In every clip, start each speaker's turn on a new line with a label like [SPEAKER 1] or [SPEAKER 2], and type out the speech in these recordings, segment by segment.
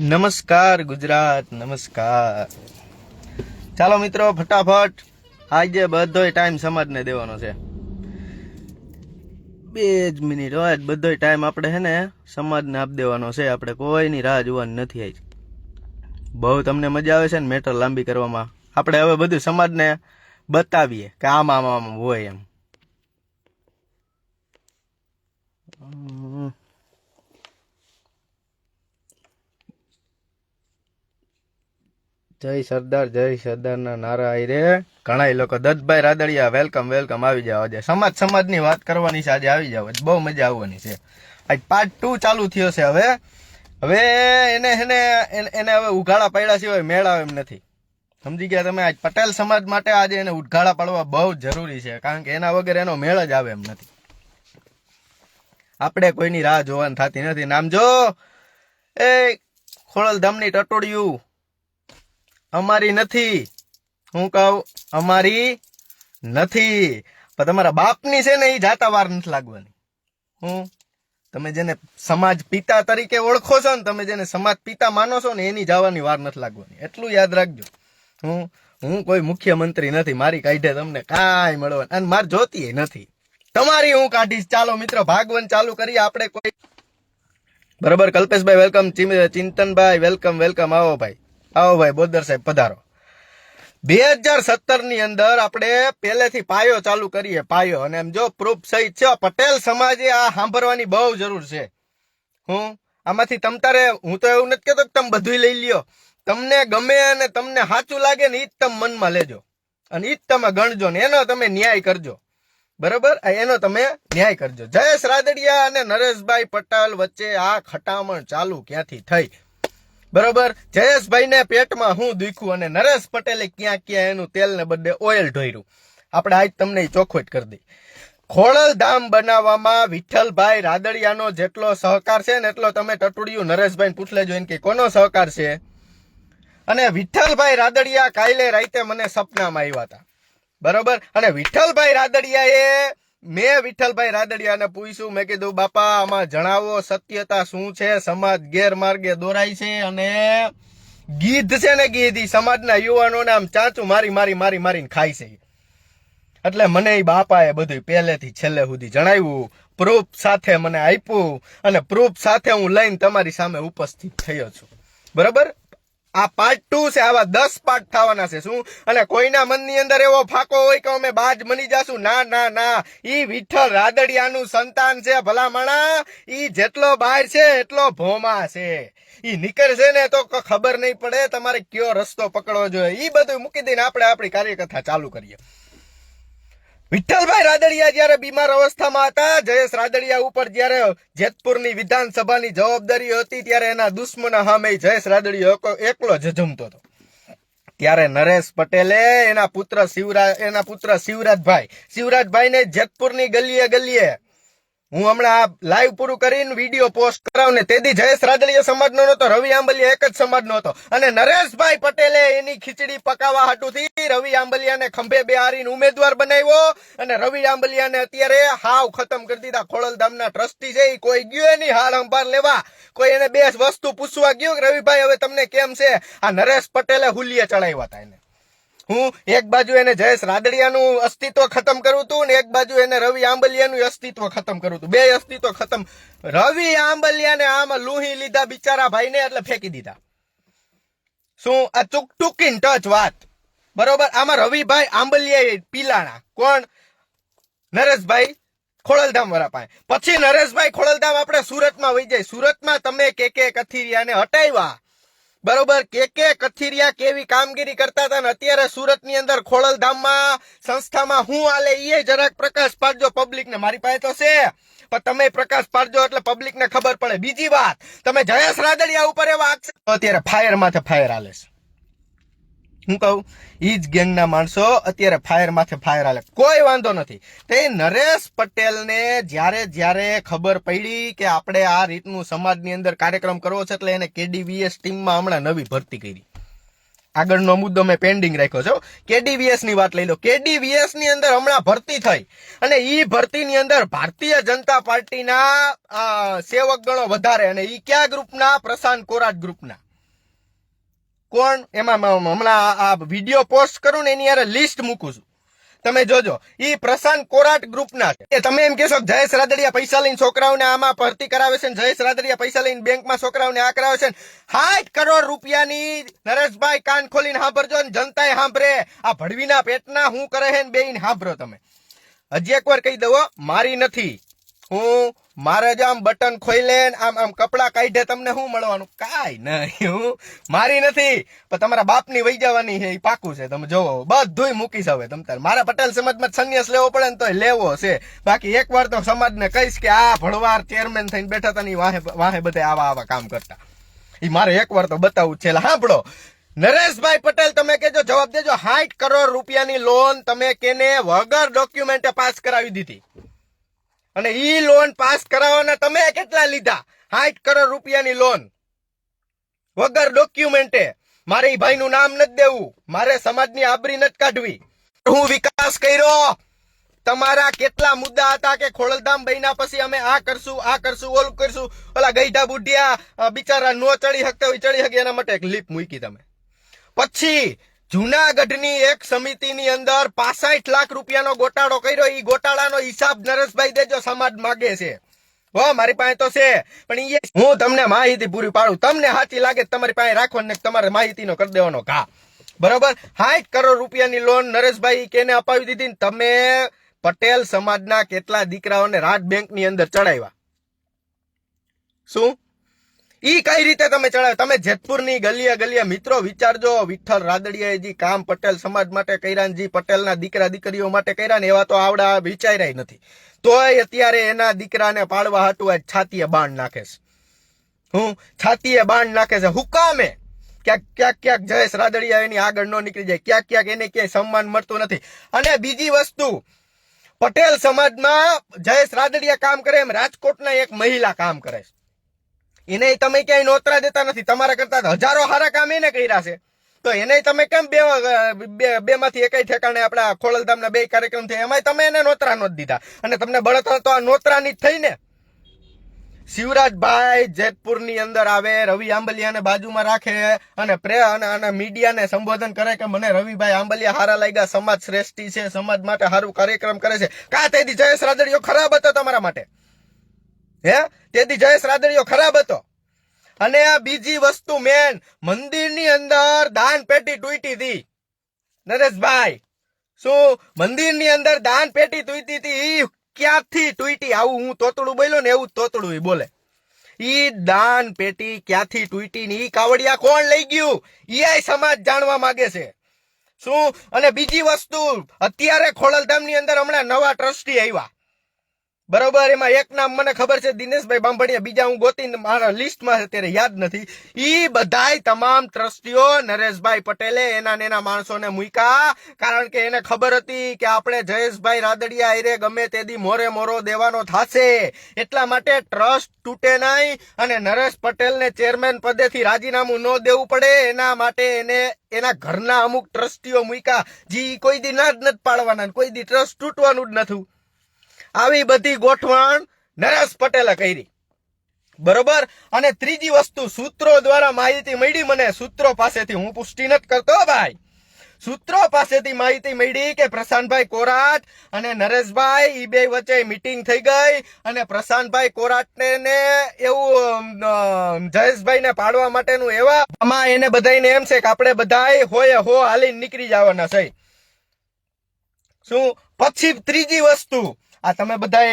[SPEAKER 1] નમસ્કાર ગુજરાત, નમસ્કાર. ચાલો મિત્રો, ફટાફટ આજે બધોય ટાઈમ સમાજને દેવાનો છે. બે જ મિનિટ હોય બધોય ટાઈમ આપણે હે ને સમાજને આપી દેવાનો છે. આપણે કોઈની રાહ જોવાની નથી આવી બહુ તમને મજા આવે છે ને મેટર લાંબી કરવામાં. આપણે હવે બધું સમાજને બતાવીએ કે આમ આમ આમ હોય એમ. જય સરદાર, જય સરદારના નારા આઈ રે. ઘણા લોકો દત્તભાઈ રાદડિયા વેલકમ વેલકમ આવી જાવ આજે. સમાજ સમાજની વાત કરવાની છે, આજે આવી જાવ બહુ મજા આવવાની છે. આજ પાર્ટ ટુ ચાલુ થયો છે હવે. હવે એને એને, એને- હવે ઉઘાડા પડ્યા સિવાય મેળાવે એમ નથી. સમજી ગયા તમે? આજ પટેલ સમાજ માટે આજે એને ઉઘાડા પાડવા બહુ જરૂરી છે, કારણ કે એના વગર એનો મેળ જ આવે એમ નથી. આપણે કોઈની રાહ જોવાની થતી નથી. નામ જો. એ ખોડલધામની ટટોડિયું અમારી નથી. હું કહું, અમારી નથી. પણ તમારા બાપની છે ને એ જાતા વાર નથી લાગવાની. હું? તમે જેને સમાજ પિતા તરીકે ઓળખો છો ને, તમે જેને સમાજ પિતા માનો છો ને, એની જવાની વાર નથી લાગવાની. એટલું યાદ રાખજો. હું? હું કોઈ મુખ્યમંત્રી નથી. મારી કાઢે તમને કાંઈ મળવાનું. અને મારે જોતી નથી. તમારી હું કાઢીશ. ચાલો મિત્રો, ભાગવન ચાલુ કરીએ. આપણે કોઈ બરાબર, Kalpeshbhai welcome Chintanbhai welcome welcome આવો ભાઈ. આવો ભાઈ, બોદર સાહેબ, પધારો. બે હજાર સત્તરની અંદર આપણે પહેલેથી પાયો ચાલુ કરીએ, પાયો. અને એમ જો પ્રૂફ સહિત છે, પટેલ સમાજે આ સાંભળવાની બહુ જરૂર છે. હું આમાંથી તમ તારે, હું તો એવું નથી કહેતો તમે બધું લઈ લ્યો. તમને ગમે અને તમને સાચું લાગે ને એ જ તમે મનમાં લેજો. અને ઈ જ તમે ગણજો ને, એનો તમે ન્યાય કરજો. બરોબર? એનો તમે ન્યાય કરજો. જયેશ રાદડિયા અને નરેશભાઈ પટેલ વચ્ચે આ ખટામણ ચાલુ ક્યાંથી થઈ? બરોબર? જયેશભાઈને પેટમાં હું દુખ્યું અને નરેશ પટેલે ક્યાં ક્યાં એનું તેલને બદલે ઓઇલ ઢોર્યું. આપણે આજ તમને ચોખ્ખો કરી દઈ ખોડલધામ બનાવવામાં વિઠ્ઠલભાઈ રાદડિયાનો જેટલો સહકાર છે ને એટલો તમે ટટુડિયું નરેશભાઈ પૂછ લેજો એને કે કોનો સહકાર છે? અને વિઠ્ઠલભાઈ રાદડિયા કાલે રાતે મને સપનામાં આવ્યા હતા બરોબર? અને વિઠ્ઠલભાઈ રાદડિયાએ મેં વિઠ્ઠલભાઈ રાદડિયાને પૂછ્યું, મેં કીધું, બાપા, આમાં જણાવો, સત્યતા શું છે? સમાજ ગેરમાર્ગે દોરાય છે અને ગીધ છે ને ગીધ? સમાજના યુવાનોને આમ ચાંચું મારી મારી મારી, મારીને ખાય છે. એટલે મને એ બાપાએ બધું પહેલેથી છેલ્લે સુધી જણાવ્યું. પ્રૂફ સાથે મને આપ્યું અને પ્રૂફ સાથે હું લઈને તમારી સામે ઉપસ્થિત થયો છું. બરાબર? આ પાર્ટ ટુ છે, આવા દસ પાર્ટ થવાના છે, શું? અને કોઈના મનની અંદર એવો ફાકો હોય કે અમે બાજ મની જાશું? ના ના ના. ઈ વિઠ્ઠલ રાદડિયાનું સંતાન છે, ભલામણા. ઈ જેટલો બહાર છે, એટલો ભોમા છે. ઈ નીકળશે ને તો ખબર નહીં પડે, તમારે કયો રસ્તો પકડવો જોઈએ. ઈ બધું મૂકી દઈને આપણે આપણી કાર્યકથા ચાલુ કરીએ. વિઠ્ઠલભાઈ રાદડિયા જ્યારે બીમાર અવસ્થામાં હતા, જયેશ રાદડિયા ઉપર જ્યારે જેતપુરની વિધાનસભાની જવાબદારી હતી, ત્યારે એના દુશ્મન સામે જયેશ રાદડિયો એકો- એકલો જજમતો હતો. ત્યારે નરેશ પટેલે એના પુત્ર શિવરાજ એના પુત્ર શિવરાજભાઈ, શિવરાજભાઈને જેતપુરની ગલીએ ગલીએ હું હમણાં આ લાઈવ પૂરું કરીને વીડિયો પોસ્ટ કરાવ ને તેથી જયેશ રાદડિયા સમાજનો નહોતો, રવિ આંબલિયા એક જ સમાજનો હતો. અને નરેશભાઈ પટેલે એની ખીચડી પકાવવા હાટુથી રવિ આંબલિયાને ખંભે બેહારીને ઉમેદવાર બનાવ્યો અને રવિ આંબલિયાને અત્યારે હાવ ખતમ કરી દીધા. ખોડલધામના ટ્રસ્ટી છે એ કોઈ ગયો નહીં હાલ અંભાર લેવા. કોઈ એને બે વસ્તુ પૂછવા ગયો રવિભાઈ હવે તમને કેમ છે? આ નરેશ પટેલે હુલિયા ચડાવ્યા હતા એને. હું એક બાજુ એને જયેશ રાદડિયાનું અસ્તિત્વ ખતમ કરું હતું ને એક બાજુ એને રવિ આંબલિયાનું અસ્તિત્વ ખતમ કરું હતું બે અસ્તિત્વ ખતમ. રવિ આંબલિયાને આમાં લૂહી લીધા બિચારા ભાઈને એટલે ફેંકી દીધા. શું? આ ચૂક ઇન ટચ વાત. બરોબર? આમાં રવિભાઈ આંબલિયા પીલાણા. કોણ? નરેશભાઈ ખોડલધામ વાળા પાસે. પછી નરેશભાઈ ખોડલધામ આપણે સુરતમાં વહી જાય. સુરતમાં તમે કે કે કથિરિયાને હટાવ્યા. બરોબર, કે કે કથિરિયા કેવી કામગીરી કરતા હતા ને અત્યારે સુરતની અંદર ખોડલધામમાં, સંસ્થામાં હું આલે એ જરાક પ્રકાશ પાડજો પબ્લિક ને મારી પાસે તો છે, પણ તમે પ્રકાશ પાડજો એટલે પબ્લિક ને ખબર પડે. બીજી વાત, તમે જયેશ રાદડિયા ઉપર એવા અત્યારે ફાયર માથે ફાયર આલે છે. હું કહું ઈ જ ગેંગના માણસો અત્યારે ફાયર માથે ફાયર આલે કોઈ વાંધો નથી. તે નરેશ પટેલને જ્યારે જ્યારે ખબર પડી કે આપણે આ રીતનું સમાજની અંદર કાર્યક્રમ કરવો છે, એટલે એને કેડીવીએસ ટીમમાં હમણાં નવી ભરતી કરી. આગળનો મુદ્દો મેં પેન્ડિંગ રાખ્યો છો કેડીવીએસની વાત લઈ લો. કેડીવીએસની અંદર હમણાં ભરતી થઈ. અને ઈ ભરતીની અંદર ભારતીય જનતા પાર્ટીના સેવક ગણો વધારે અને ઈ કયા ગ્રુપના? પ્રશાંત કોરાટ ગ્રુપના. કોણ? એમાં હમણાં આ- વીડિયો પોસ્ટ કરું ને એની યાર લિસ્ટ મૂકું છું. તમે જોજો. એ પ્રશાંત કોરાટ ગ્રુપના છે. તમે એમ કહેશો જયેશ રાદડિયા પૈસા લઈને છોકરાઓને આમાં ભરતી કરાવે છે જયેશ રાદડિયા પૈસા લઈને બેંકમાં છોકરાઓને આ કરાવે છે સાઠ કરોડ રૂપિયાની નરેશભાઈ કાન ખોલીને સાંભળજો ને જનતાએ સાંભળે આ ભડવીના પેટના હું કરે છે ને બેન સાંભળો તમે. હજી એક વાર કહી દઉં મારી નથી. હું મારે જ આમ બટન ખોઈ લે આમ આમ કપડા કાઢે, તમને શું મળવાનું? કાંઈ નહીં, હું મારી નથી, પણ તમારા બાપની વહી જવાની છે, એ પાકું છે. તમે જોવો, બધુંય મૂકીશ હવે તમ તારે. મારા પટેલ સમાજમાં સંન્યાસ લેવો પડે ને તો લેવો છે. બાકી એક વાર તો સમાજને કહીશ કે આ ભળવાર ચેરમેન થઈને બેઠા હતા ને વાહે વાહે બધે આવા આવા કામ કરતા. એ મારે એક વાર તો બતાવવું છે. સાંભળો. નરેશભાઈ પટેલ, તમે કેજો જવાબ દેજો. સાઠ કરોડ રૂપિયાની લોન તમે કેને વગર ડોક્યુમેન્ટે પાસ કરાવી દીધી. અને ઈ લોન પાસ કરાવવાના તમે કેટલા લીધા? સાઠ કરોડ રૂપિયાની લોન વગર ડોક્યુમેન્ટે મારે ઈ ભાઈનું નામ નથી દેવું. મારે સમાજની આબરી નથી કાઢવી. હું વિકાસ કર્યો. તમારા કેટલા મુદ્દા હતા કે ખોડલધામ બન્યા પછી અમે આ કરશું આ કરશું, ઓલું કરશું. ઓલા ગઈઢા બુઢિયા બિચારા નો ચડી શકતા હોય, ચડી શકે એના માટે એક લીપ મૂકી તમે. પછી જુનાગઢની એક સમિતિની અંદર પાસઠ લાખ રૂપિયાનો ગોટાળો કર્યો. એ ગોટાળાનો હિસાબ નરેશભાઈ દેજો સમાજ માગે છે. હો, મારી પાસે તો છે. પણ એ હું તમને માહિતી પૂરી પાડું. તમને સાચી લાગે તમારી પાસે રાખો ને તમારે માહિતીનો કરી દેવાનો ઘા. બરોબર? સાઠ કરોડ રૂપિયાની લોન નરેશભાઈ કેને અપાવી દીધી તમે પટેલ સમાજના કેટલા દીકરાઓને રાજ બેંકની અંદર ચડાવ્યા? શું? ઈ કઈ રીતે તમે ચડાવ? તમે જેતપુરની ગલીએ ગલીએ મિત્રો વિચારજો. વિઠ્ઠલ રાદડિયાજી કામ પટેલ સમાજ માટે કર્યા પટેલના દીકરા દીકરીઓ માટે કર્યા એવા તો આવડા વિચાર્યા નથી. તોય અત્યારે એના દીકરાને પાડવા હાટું આજ છાતીએ બાણ નાખે છે. હું છાતીએ બાણ નાખે છે. હુકામે ક્યાંક ક્યાંક ક્યાંક જયેશ રાદડિયા એની આગળ ન નીકળી જાય. ક્યાંક ક્યાંક એને ક્યાંય સન્માન મળતું નથી. અને બીજી વસ્તુ, પટેલ સમાજમાં જયેશ રાદડિયા કામ કરે એમ રાજકોટના એક મહિલા કામ કરે છે. એને તમે ક્યાંય નોતરા દેતા નથી. તમારા કરતા હજારો સારા કામ એને કર્યા છે. તો એને તમે કેમ બે બે, બેમાંથી એકાઈ ઠેકાણે આપણા ખોડલધામના બે કાર્યક્રમ થયા? એમાંય તમે એને નોતરા નોત દીધા. અને તમને બળતરા તો આ નોતરાની જ થઈ ને? શિવરાજભાઈ જેતપુરની અંદર આવે, રવિ આંબલિયાને બાજુમાં રાખે અને પ્રે, અને અને મીડિયાને સંબોધન કરે કે મને રવિભાઈ આંબલિયા હારા લાગ્યા, સમાજ શ્રેષ્ઠી છે, સમાજ માટે સારું કાર્યક્રમ કરે છે. કા તેથી જયેશ રાદડિયો ખરાબ હતો તમારા માટે. હે? તેથી જયેશ રાદડિયો ખરાબ હતો. અને આ બીજી વસ્તુ મેન, મંદિરની અંદર દાન પેટી તૂટી હતી. નરેશભાઈ, શું મંદિરની અંદર દાન પેટી તૂટી હતી? ક્યાંથી તૂટી? આવું હું તોતડું બોલ્યો ને એવું તોતડું બોલે. ઈ દાન પેટી ક્યાંથી તૂટી ને ઈ કાવડિયા કોણ લઈ ગયું? ઈ સમાજ જાણવા માંગે છે. શું? અને બીજી વસ્તુ, અત્યારે ખોડલધામની અંદર હમણાં નવા ટ્રસ્ટી આવ્યા. બરોબર, એમાં એક નામ મને ખબર છે, દિનેશભાઈ બાંભણિયા, બીજા હું ગોતી મારા લિસ્ટમાં અત્યારે યાદ નથી. ઈ બધાય તમામ ટ્રસ્ટીઓ નરેશભાઈ પટેલે એના એના માણસોને મૂક્યા, કારણ કે એને ખબર હતી કે આપણે જયેશભાઈ રાદડિયા આયરે ગમે તેદી મોરે મોરો દેવાનો થાશે. એટલા માટે ટ્રસ્ટ તૂટે નહીં અને નરેશ પટેલને ચેરમેન પદેથી રાજીનામું ન દેવું પડે. એના માટે એને, એના ઘરના અમુક ટ્રસ્ટીઓ મૂક્યા. જે, કોઈ દી ના જ નથી પાડવાના કોઈ દી ટ્રસ્ટ તૂટવાનું જ નથી. આવી બધી ગોઠવણ નરેશ પટેલે કરી. બરોબર? અને ત્રીજી વસ્તુ, સૂત્રો દ્વારા માહિતી મળી મને. સૂત્રો પાસેથી હું પુષ્ટિ નથી કરતો ભાઈ. સૂત્રો પાસેથી માહિતી મળી કે પ્રશાંતભાઈ કોરાટ અને નરેશભાઈ ઈ બે વચ્ચે મીટિંગ થઈ ગઈ અને પ્રશાંતભાઈ કોરાટને એવું જયેશભાઈને પાડવા માટેનું એવા આમાં એને બધાને એમ છે કે આપણે બધા હોય હો હાલીને નીકળી જવાના છે. શું? પછી ત્રીજી વસ્તુ આ તમે બધા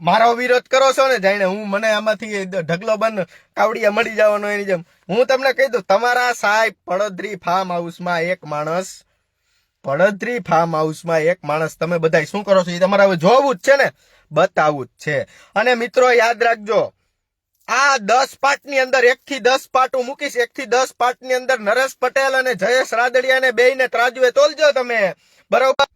[SPEAKER 1] મારો વિરોધ કરો છો ને જાણે હું, મને આમાંથી ઢગલો બંધ કાવડિયા મળી જવાનો એની જેમ. હું તમને કહી દઉં, તમારા સાહેબ પડદરી ફાર્મ હાઉસમાં એક માણસ પડદરી ફાર્મ હાઉસમાં એક માણસ તમે બધા શું કરો છો? એ તમારે હવે જોવું જ છે ને? બતાવવું જ છે. અને મિત્રો, યાદ રાખજો, આ દસ પાર્ટની અંદર એક થી દસ પાર્ટ હું મૂકીશ. એક થી દસ પાર્ટની અંદર નરેશ પટેલ અને જયેશ રાદડિયાને બેયને ત્રાજવે તોલજો તમે. બરોબર?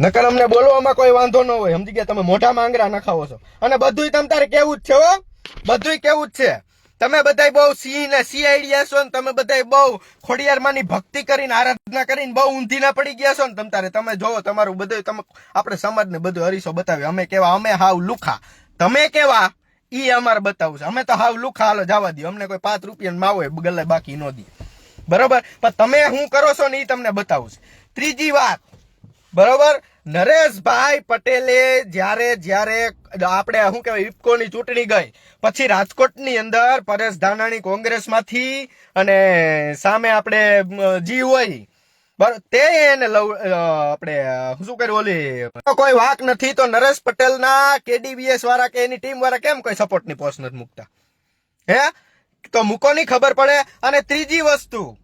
[SPEAKER 1] નકર અમને બોલવામાં કોઈ વાંધો ન હોય. સમજી ગયા? તમે મોટા આંગળા નખાવો છો. અને બધુંય તમ તારે કેવું જ છે, હો? બધુંય કેવું જ છે. તમે બધાય બહુ સિંહ ને સીઆઈડિયા છો ને તમે બધાય બહુ ખોડિયારમાંની ભક્તિ કરીને, આરાધના કરીને બહુ ઊંધી ના પડી ગયા છો ને તમ તમે જોવો, તમારું બધું તમે આપણે સમાજને બધું હરીસો બતાવ્યો. અમે કેવા? અમે હાવ લુખા. તમે કેવા? ઈ અમારે બતાવશે અમે તો હાવ લુખા. હાલો, જવા દો અમને કોઈ પાંચ રૂપિયા માવો ગલે બાકી ન દે. બરોબર? પણ તમે શું કરો છો ને એ તમને બતાવું છું. ત્રીજી વાત. બરોબર? નરેશભાઈ પટેલે જ્યારે જ્યારે, આપણે શું કહેવાય, ઇફકોની ચૂંટણી ગઈ, પછી રાજકોટની અંદર પરેશ ધાનાણી કોંગ્રેસમાંથી અને સામે આપણે જી હોય તે એને લવ આપણે, શું કર્યું, ઓલી કોઈ વાક નથી, તો નરેશ પટેલના કેડીબીએસ વાળા કે એની ટીમ વાળા કેમ કોઈ સપોર્ટની પોસ્ટ નથી મૂકતા? હે? તો મૂકો ની ખબર પડે. અને ત્રીજી વસ્તુ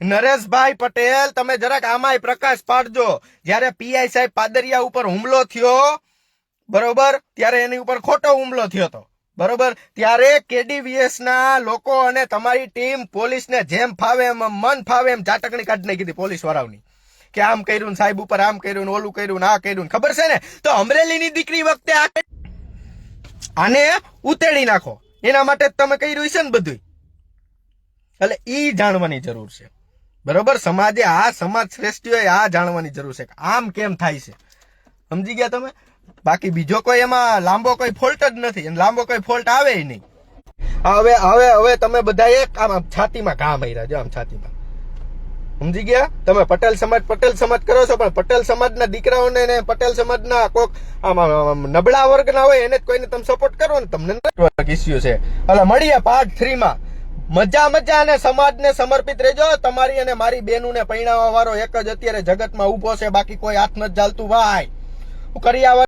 [SPEAKER 1] નરેશભાઈ પટેલ, તમે જરાક આમાંય પ્રકાશ પાડજો. જ્યારે પીઆઈ સાહેબ પાદરિયા ઉપર હુમલો થયો, બરોબર? ત્યારે એની ઉપર ખોટો હુમલો થયો હતો. બરોબર? ત્યારે કેડીવીએસ ના લોકો અને તમારી ટીમ પોલીસને જેમ ફાવે એમ મન ફાવે એમ ચાટકણી કાઢી હતી પોલીસ વાળાઓની. કે આમ કર્યું સાહેબ ઉપર, આમ કર્યું ઓલું કર્યું આ કર્યું ખબર છે ને? તો અમરેલીની દીકરી વખતે આને ઉતેડી નાખો. એના માટે તમે તમે કર્યું છે ને બધું એટલે ઈ જાણવાની જરૂર છે. બરોબર? સમાજે આ સમાજ શ્રેષ્ઠીઓએ આ જાણવાની જરૂર છે આમ કેમ થાય છે? સમજી ગયા તમે? બાકી બીજો કોઈ એમાં લાંબો કોઈ ફોલ્ટ જ નથી અને લાંબો કોઈ ફોલ્ટ આવે નહીં. હવે હવે હવે તમે બધા એક આમ આમ છાતીમાં ઘા માર્યા જો આમ છાતીમાં. સમજી ગયા? તમે પટેલ સમાજ પટેલ સમાજ કરો છો, પણ પટેલ સમાજના દીકરાઓને ને પટેલ સમાજના કોક આમ નબળા વર્ગના હોય એને જ કોઈને તમે સપોર્ટ કરો ને, તમને નેટવર્ક ઇસ્યુ છે. એટલે મળીએ પાર્ટ થ્રી માં. મજા મજા અને સમાજને સમર્પિત રહેજો. તમારી અને મારી બેનુને પૈણાવા વાળો એક જ અત્યારે જગતમાં ઊભો છે. બાકી કોઈ હાથ નથી ચાલતું, ભાઈ. કરી આવા